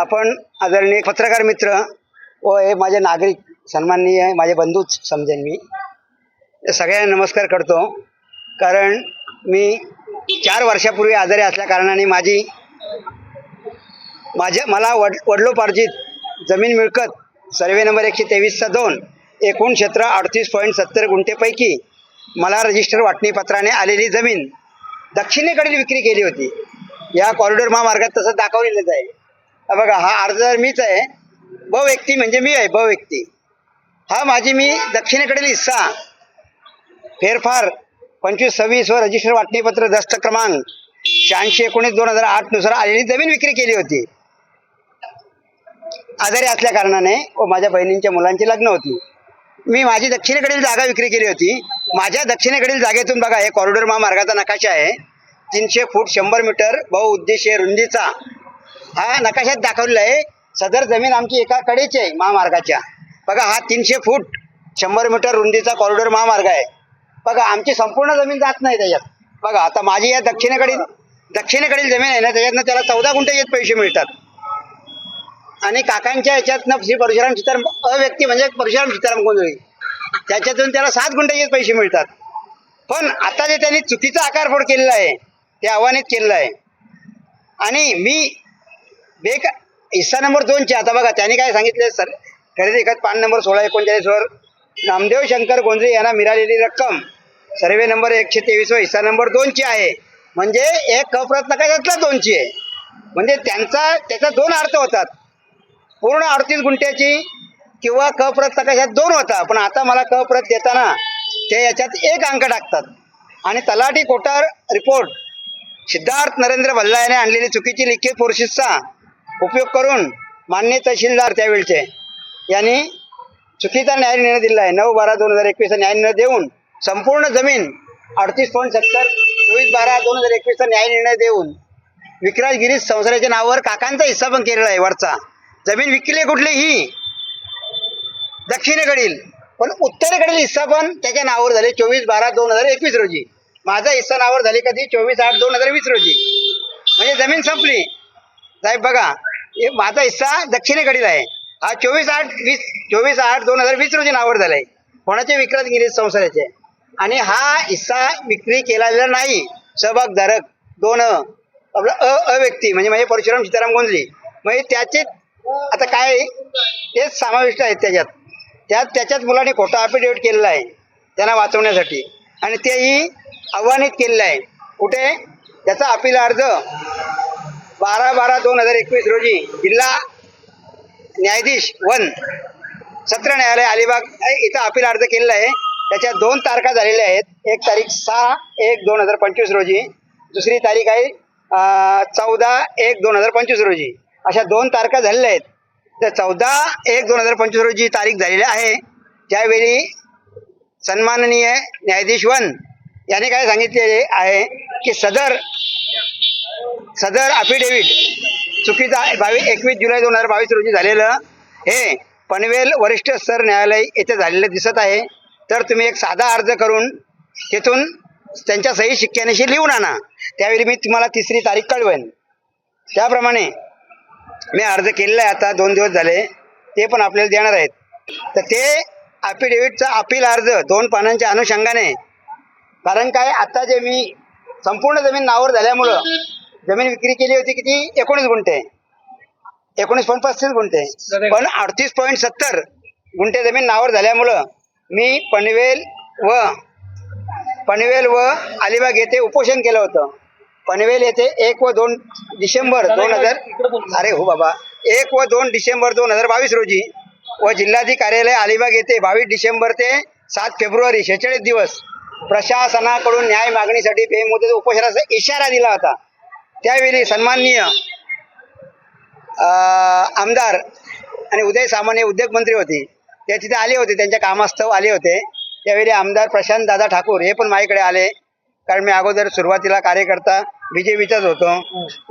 आपण आदरणीय पत्रकार मित्र व हे माझे नागरिक सन्माननीय माझे बंधूच समजेन मी सगळ्यांना नमस्कार करतो. कारण मी चार वर्षापूर्वी आजारी असल्या कारणाने माझी माझ्या मला वड वडलोपार्जित जमीन मिळकत सर्वे नंबर एकशे तेवीसचा दोन एकूण क्षेत्र अडतीस पॉईंट सत्तर गुंठेपैकी मला रजिस्टर वाटणीपत्राने आलेली जमीन दक्षिणेकडील विक्री केली होती. या कॉरिडॉर महामार्गात तसं दाखवलेलंच आहे. बघा हा अर्जदार मीच आहे ब व्यक्ती म्हणजे मी आहे ब व्यक्ती हा माझी मी दक्षिणेकडील हिस्सा. फेरफार पंचवीस सव्वीस व रजिस्टर वाटणीपत्र दस्त क्रमांक शहाऐंशी एकोणीस दोन हजार आठनुसार आलेली जमीन विक्री केली होती. आजारी असल्या कारणाने व माझ्या बहिणींच्या मुलांची लग्न होती. मी माझी दक्षिणेकडील जागा विक्री केली होती. माझ्या दक्षिणेकडील जागेतून बघा हे कॉरिडोर महामार्गाचा नकाशा आहे. तीनशे फूट शंभर मीटर बहुउद्देशीय रुंदीचा. हा नकाशात दाखवलेला आहे सदर जमीन आमची एका कडेची आहे महामार्गाच्या. बघा हा तीनशे फूट शंभर मीटर रुंदीचा कॉरिडॉर महामार्ग आहे. बघा आमची संपूर्ण जमीन जात नाही त्याच्यात. बघा आता माझी या दक्षिणेकडील दक्षिणेकडील जमीन आहे ना त्याच्यातनं त्याला चौदा गुंठेचेच पैसे मिळतात. आणि काकांच्या याच्यातनं श्री परशुराम सीताराम अव्यक्ती म्हणजे परशुराम सीताराम गोंधळी. त्याच्यातून त्याला सात गुंठेचेच पैसे मिळतात. पण आता जे त्यांनी चुकीचा आकारफोड केलेला आहे ते आव्हानित केलेलं आहे. आणि मी बेक हिस्सा नंबर दोनचे. आता बघा त्यांनी काय सांगितले? सर खरेदी खत पान नंबर सोळा एकोणचाळीसवर नामदेव शंकर गोंधळे यांना मिळालेली रक्कम सर्वे नंबर एकशे तेवीसवर हिस्सा नंबर दोनची आहे. म्हणजे एक कप्रत त्यातला दोनची आहे. म्हणजे त्यांचा त्याचा दोन अर्थ होतात. पूर्ण अडतीस गुंठ्याची किंवा कप्रत प्रत दोन होता. पण आता मला क प्रत देताना ते याच्यात एक अंक टाकतात. आणि तलाठी कोटार रिपोर्ट सिद्धार्थ नरेंद्र भल्ला याने आणलेली चुकीची लिखित प्रोसेसचा उपयोग करून मान्य तहसीलदार त्यावेळचे यांनी चुकीचा न्याय निर्णय दिला आहे. नऊ बारा दोन हजार एकवीसचा न्याय निर्णय देऊन संपूर्ण जमीन अडतीस पॉईंट सत्तर चोवीस बारा दोन हजार एकवीसचा न्याय निर्णय देऊन विक्राज गिरीश संसाराच्या नावावर काकांचा हिस्सा पण केलेला आहे वरचा. जमीन विकली आहे कुठली ही दक्षिणेकडील पण उत्तरेकडील हिस्सा पण त्याच्या नावावर झाले चोवीस बारा दोन हजार एकवीस रोजी. माझा हिस्सा नावावर झाली कधी? चोवीस आठ दोन हजार वीस रोजी. म्हणजे जमीन संपली. साहेब बघा माझा हिस्सा दक्षिणेकडील आहे. हा चोवीस आठ वीस चोवीस आठ दोन हजार वीस रोजी नावावर झालाय. कोणाचे विक्रांत गिरीश संसाराचे? आणि हा हिस्सा विक्री केलेला नाही. सहभागधारक दोन आपलं अ अव्यक्ती म्हणजे म्हणजे परशुराम सीताराम गोंधळी म्हणजे त्याचे आता काय तेच समाविष्ट आहेत त्याच्यात. त्यात त्याच्याच मुलांनी खोटा अफिडेविट केलेला आहे त्यांना वाचवण्यासाठी. आणि तेही आव्हानित केलेलं आहे. कुठे? त्याचा अपील अर्ज बारा बारा दोन हजार एकवीस रोजी जिल्हा न्यायाधीश वन सत्र न्यायालय अलिबाग इथं अपील अर्ज केलेला आहे. त्याच्या दोन तारखा झालेल्या आहेत. एक तारीख सहा एक दोन हजार पंचवीस रोजी दुसरी तारीख आहे चौदा एक दोन हजार पंचवीस रोजी. अशा दोन तारखा झालेल्या आहेत. तर चौदा एक दोन हजार पंचवीस रोजी तारीख झालेली आहे त्यावेळी सन्माननीय न्यायाधीश वन याने काय सांगितलेले आहे की सदर सदर अफिडेव्हिट चुकीचा बावीस एकवीस जुलै दोन हजार बावीस रोजी झालेलं हे पनवेल वरिष्ठ स्तर न्यायालय येथे झालेलं दिसत आहे. तर तुम्ही एक साधा अर्ज करून तिथून त्यांच्या सही शिक्क्यानेशी लिहून आणा. त्यावेळी मी तुम्हाला तिसरी तारीख कळवेन. त्याप्रमाणे मी अर्ज केलेला आहे आता दोन दिवस झाले. ते पण आपल्याला देणार आहेत. तर ते अफिडेव्हिटचा अपील अर्ज दोन पानांच्या अनुषंगाने. कारण काय आता जे मी संपूर्ण जमीन नावर झाल्यामुळं जमीन विक्री केली होती किती? एकोणीस गुंठे. एकोणीस पॉईंट पस्तीस गुंठे. पण अडतीस पॉईंट सत्तर गुंठे जमीन नावावर झाल्यामुळं मी पनवेल व पनवेल व अलिबाग येथे उपोषण केलं होतं. पनवेल येथे एक व दोन डिसेंबर दोन हजार अरे हो बाबा. एक व दोन डिसेंबर दोन हजार बावीस रोजी व जिल्हाधिकारी कार्यालय अलिबाग येथे बावीस डिसेंबर ते सात फेब्रुवारी शेहेचाळीस दिवस प्रशासनाकडून न्याय मागणीसाठी बेमुदत उपोषणाचा इशारा दिला होता. त्यावेळी सन्माननीय आमदार आणि उदय सामान्य उद्योगमंत्री होते. ते तिथे आले होते त्यांच्या कामास्तव आले होते. त्यावेळी आमदार प्रशांत दादा ठाकूर हे पण माझ्याकडे आले. कारण मी अगोदर सुरुवातीला कार्यकर्ता बी जे पीचाच होतो.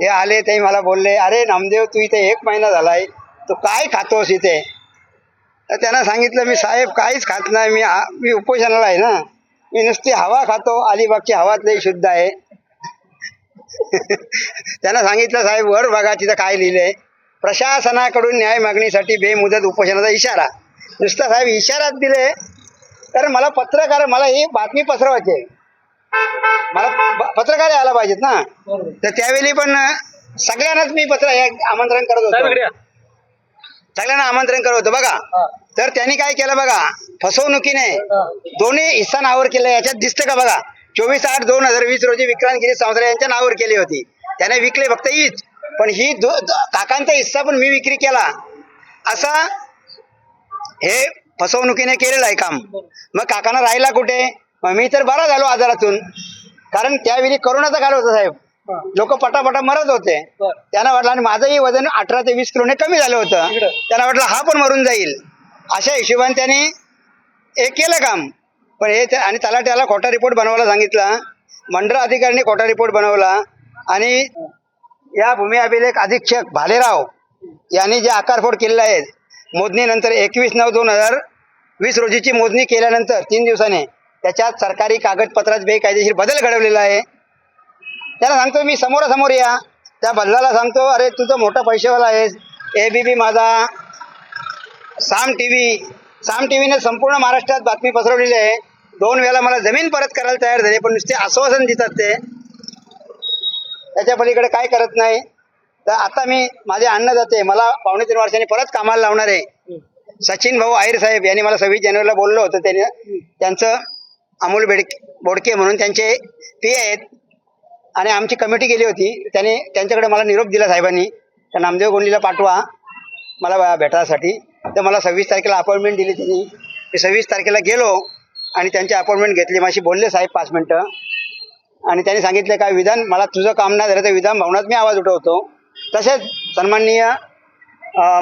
हे आले ते मला बोलले अरे नामदेव तू इथे एक महिना झालाय तू काय खातोस इथे? तर त्यांना सांगितलं मी साहेब काहीच खात नाही मी मी उपोषणाला आहे ना. मी नुसती हवा खातो अलिबागची हवाच लई शुद्ध आहे. त्यांना सांगितलं साहेब वर बघा तिथं काय लिहिलंय. प्रशासनाकडून न्याय मागणीसाठी बेमुदत उपोषणाचा इशारा. नुसता साहेब इशाराच दिले. कारण मला पत्रकार मला ही बातमी पसरवायची. मला पत्रकार यायला पाहिजेत ना. तर त्यावेळी पण सगळ्यांनाच मी पत्र आमंत्रण करत होतो. सगळ्यांना आमंत्रण करत होतो. बघा तर त्यांनी काय केलं बघा फसवणुकीने दोन्ही हिस्सा नावावर केलं याच्यात दिसतं का बघा? चोवीस आठ दोन हजार वीस रोजी विक्रांत गिरी संवसारे यांच्या नावावर केली होती. त्याने विकले फक्त हीच. पण ही काकांचा हिस्सा पण मी विक्री केला. असा हे फसवणुकीने केलेलं आहे काम. मग काकांना राहिला कुठे? मग मी तर बरा झालो आजारातून. कारण त्यावेळी करोनाचा काळ होता साहेब. लोक पटापटा मरत होते. त्यांना वाटलं आणि माझंही वजन अठरा ते वीस किलोने कमी झालं होतं. त्यांना वाटलं हा पण मरून जाईल. अशा हिशोबाने त्यांनी हे केलं काम. पण हे त्या- आणि तलाट्याला खोटा रिपोर्ट बनवायला सांगितला. मंडळ अधिकाऱ्यांनी खोटा रिपोर्ट बनवला. आणि या भूमी अभिलेख अधीक्षक भालेराव यांनी जे आकारफोड केलेला आहे मोजणीनंतर एकवीस नऊ दोन हजार वीस रोजीची मोजणी केल्यानंतर तीन दिवसाने त्याच्यात सरकारी कागदपत्रात बेकायदेशीर बदल घडवलेला आहे. त्याला सांगतो मी समोरासमोर या. त्या बदलाला सांगतो अरे तुझं मोठा पैसेवाला आहेस. A B P Majha Saam T V Saam T व्हीने संपूर्ण महाराष्ट्रात बातमी पसरवलेली आहे. दोन वेळा मला जमीन परत करायला तयार झाली पण नुसते आश्वासन देतात ते. त्याच्या पलीकडे काय करत नाही. तर आता मी माझे अन्न जाते. मला पावणे तीन वर्षांनी परत कामाला लावणार आहे. सचिन भाऊ आहिर साहेब यांनी मला सव्वीस जानेवारीला बोललो होतं. त्यांनी त्यांचं अमोल बेडके बोडके म्हणून त्यांचे पी आहेत. आणि आमची कमिटी गेली होती. त्याने त्यांच्याकडे मला निरोप दिला साहेबांनी. तर नामदेव गोंडलीला पाठवा. मला भेटायसाठी तर मला सव्वीस तारखेला अपॉइंटमेंट दिली त्यांनी. मी सव्वीस तारखेला गेलो आणि त्यांची अपॉइंटमेंट घेतली. माझी बोलले साहेब पाच मिनटं. आणि त्यांनी सांगितलं काय विधान? मला तुझं काम नाही झालं तर विधान भवनात मी आवाज उठवतो. तसेच सन्माननीय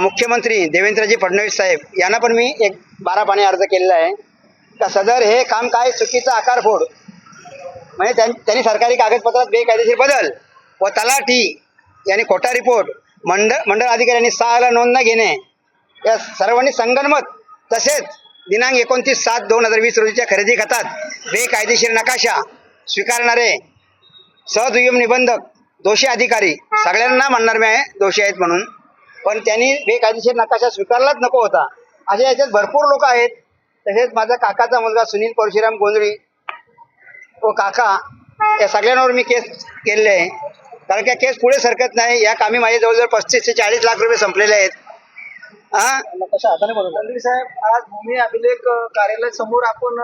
मुख्यमंत्री देवेंद्रजी फडणवीस साहेब यांना पण मी एक बारा पाणी अर्ज केलेला आहे. का सदर हे काम काय? चुकीचा आकारफोड म्हणजे त्यांनी सरकारी कागदपत्रात बेकायदेशीर बदल व तलाठी यांनी खोटा रिपोर्ट मंडळ मंडळ अधिकाऱ्यांनी सहाला नोंद न घेणे या सर्वांनी संगनमत तसेच दिनांक एकोणतीस सात दोन हजार वीस रोजीच्या खरेदी खतात. बेकायदेशीर नकाशा स्वीकारणारे सदुयम निबंधक दोषी अधिकारी सगळ्यांना म्हणणार मी आहे दोषी आहेत म्हणून. पण त्यांनी बेकायदेशीर नकाशा स्वीकारलाच नको होता. असे याच्यात भरपूर लोक आहेत. तसेच माझा काकाचा मुलगा सुनील परशुराम गोंधळी व काका या सगळ्यांवर मी केस केले आहे. कारण त्या केस पुढे सरकत नाही. या कामी माझे जवळजवळ पस्तीस ते चाळीस लाख रुपये संपलेले आहेत. साहेब आज भूमी अभिलेख कार्यालय समोर आपण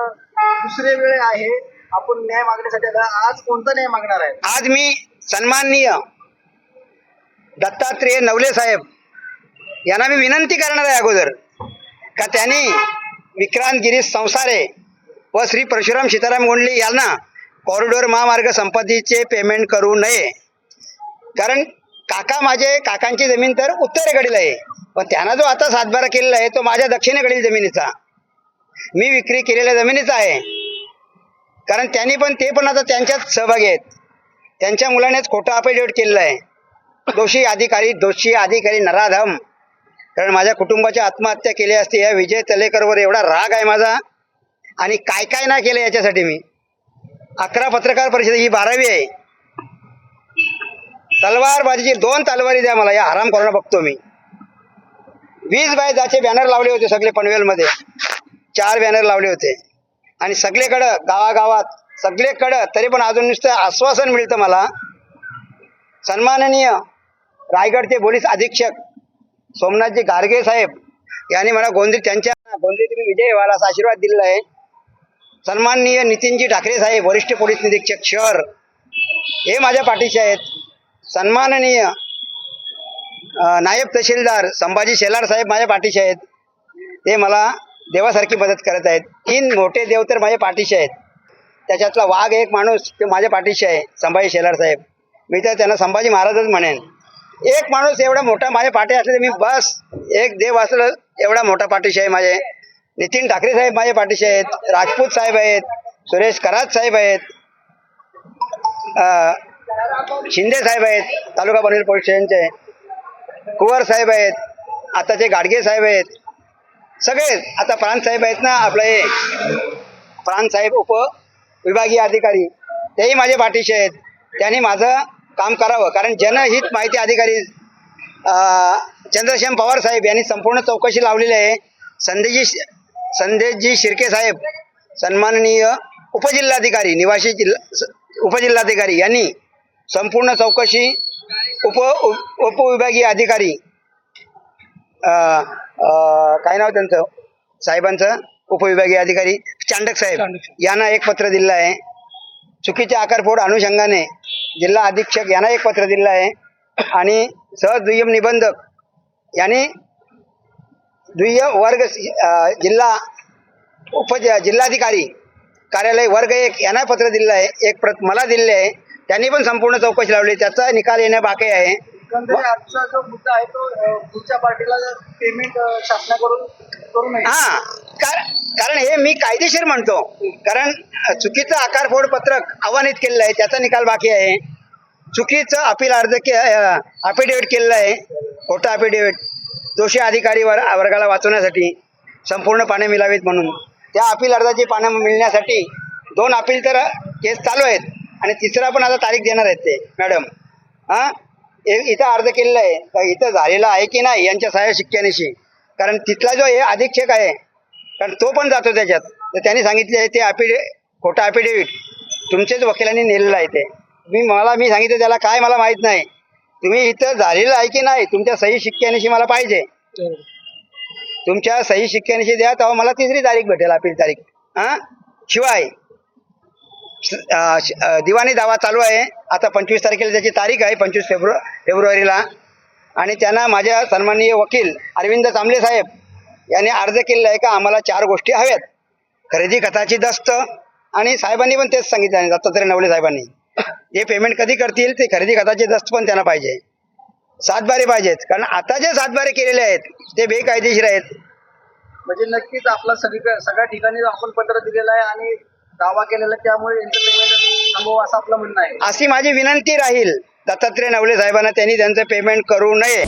दुसरे वेळ आहे. आपण न्याय मागण्यासाठी आज कोणता न्याय मागणार आहे? आज मी सन्माननीय दत्तात्रेय नवले साहेब यांना मी विनंती करणार आहे अगोदर का त्यांनी विक्रांत गिरीश संसारे व श्री परशुराम सीताराम गोंडले यांना कॉरिडोर महामार्ग संपत्तीचे पेमेंट करू नये. कारण काका माझे काकांची जमीन तर उत्तरेकडील आहे. पण त्यांना जो आता सातबारा केलेला आहे तो माझ्या दक्षिणेकडील जमिनीचा. मी विक्री केलेल्या जमिनीचा आहे. कारण त्यांनी पण ते पण आता त्यांच्याच सहभागी आहेत. त्यांच्या मुलानेच खोटं अफिडेविट केलेलं आहे. दोषी अधिकारी दोषी अधिकारी नराधम. कारण माझ्या कुटुंबाची आत्महत्या केली असते या विजय तलेकरवर एवढा राग आहे माझा. आणि काय काय नाही केलं याच्यासाठी मी. अकरा पत्रकार परिषद ही बारावी आहे. तलवार बाजीची दोन तलवारी द्या मला या हरामखोरांना बघतो मी. वीस बाय दहाचे बॅनर लावले होते सगळे पनवेलमध्ये. चार बॅनर लावले होते. आणि सगळीकडं गावागावात सगळेकडं तरी पण अजून नुसतं आश्वासन मिळतं मला. सन्माननीय रायगडचे पोलीस अधीक्षक सोमनाथजी गारगे साहेब यांनी मला गोंदिर त्यांच्या गोंदरी तुम्ही विजय व्हाल असा आशीर्वाद दिलेला आहे. सन्माननीय नितीनजी ठाकरे साहेब वरिष्ठ पोलीस निरीक्षक शहर हे माझ्या पाठीचे आहेत. सन्माननीय नायब तहसीलदार संभाजी शेलार साहेब माझ्या पाठीशी आहेत. ते मला देवासारखी मदत करत आहेत. तीन मोठे देव तर माझ्या पाठीशी आहेत. त्याच्यातला वाघ एक माणूस तो माझ्या पाठीशी आहे संभाजी शेलार साहेब. मी तर त्यांना संभाजी महाराजच म्हणेन. एक माणूस एवढा मोठा माझ्या पाठी असले तर मी बस एक देव असलं एवढा मोठा पाठीशी आहे माझे. नितीन ठाकरे साहेब माझ्या पाठीशी आहेत राजपूत साहेब आहेत सुरेश करात साहेब आहेत. शिंदे साहेब आहेत तालुका पनवेल पोलीस स्टेशनचे कुंवर साहेब आहेत आताचे गाडगे साहेब आहेत सगळेच आता प्रांत साहेब आहेत ना आपले प्रांत साहेब उप विभागीय अधिकारी. तेही माझे पाठीशी आहेत. त्यांनी माझं काम करावं. कारण जनहित माहिती अधिकारी चंद्रशेम पवार साहेब यांनी संपूर्ण चौकशी लावलेली आहे. संदेजी संदेशजी शिर्के साहेब सन्माननीय उपजिल्हाधिकारी निवासी जिल्हा स- उपजिल्हाधिकारी यांनी संपूर्ण चौकशी उप उप- उपविभागीय अधिकारी काय नाव त्यांचं? साहेबांचं? उपविभागीय अधिकारी चांडक साहेब. यांना एक पत्र दिलं आहे. चुकीचे आकारफोड अनुषंगाने जिल्हा अधीक्षक यांना एक पत्र दिलं आहे. आणि सहज दुय्यम निबंधक यांनी दुय्यम वर्ग जिल्हा उप जिल्हाधिकारी कार्यालय वर्ग एक यांना पत्र दिलं आहे. एक प्रत मला दिले आहे. त्यांनी पण संपूर्ण चौकशी लावली. त्याचा निकाल येणं बाकी आहे. एकंदरीत आजचा जो मुद्दा आहे तो अं, पुढच्या पार्टीला पेमेंट शासनाकडून करू नये. हा कार- कारण हे मी कायदेशीर म्हणतो. कारण चुकीचं आकारफोड पत्रक आव्हानित केलेलं आहे. त्याचा निकाल बाकी आहे. चुकीचं अपील अर्ज के अफिडेव्हिट केलेलं आहे. खोटं अफिडेव्हिट दोषी अधिकारी वर वर्गाला वाचवण्यासाठी संपूर्ण पाने मिळावीत म्हणून. त्या अपील अर्जाची पानं मिळण्यासाठी दोन अपील तर केस चालू आहेत. आणि तिसरा पण आता तारीख देणार आहेत ते मॅडम. हां? इथं अर्ज केलेला आहे. तर इथं झालेला आहे की नाही यांच्या सहाय्य शिक्क्यानिशी. कारण तिथला जो हे अधीक्षक आहे कारण तो पण जातो त्याच्यात. तर त्यांनी सांगितले आहे ते ॲफिडे खोटं ॲफिडेविट तुमच्याच वकिलांनी नेलेलं आहे ते. मी मला मी सांगितलं त्याला काय मला माहीत नाही. तुम्ही इथं झालेलं आहे की नाही तुमच्या सही शिक्क्यानिशी मला पाहिजे. तुमच्या सही शिक्क्यानिशी द्या तेव्हा मला तिसरी तारीख भेटेल अपील तारीख. हां? शिवाय. दिवाणी दावा चालू आहे. आता पंचवीस तारखेला त्याची तारीख आहे पंचवीस फेब्रु फेब्रुवारीला. आणि त्यांना माझ्या सन्माननीय वकील अरविंद चांबले साहेब यांनी अर्ज केलेला आहे का? आम्हाला चार गोष्टी हव्यात. खरेदी खताची दस्त आणि साहेबांनी पण तेच सांगितलं आहे दत्तात्रय नवले साहेबांनी. हे पेमेंट कधी करतील ते खरेदी खताची दस्त पण त्यांना पाहिजे. सातबारे पाहिजेत. कारण आता जे सातबारे केलेले आहेत ते बेकायदेशीर आहेत. म्हणजे नक्कीच आपला सगळी सगळ्या ठिकाणी आपण पत्र दिलेलं आहे आणि दावा केलेला त्यामुळे यांचं पेमेंट थांबवा असं आपलं म्हणणं आहे. अशी माझी विनंती राहील दत्तात्रय नवले साहेबांना त्यांनी त्यांचं पेमेंट करू नये.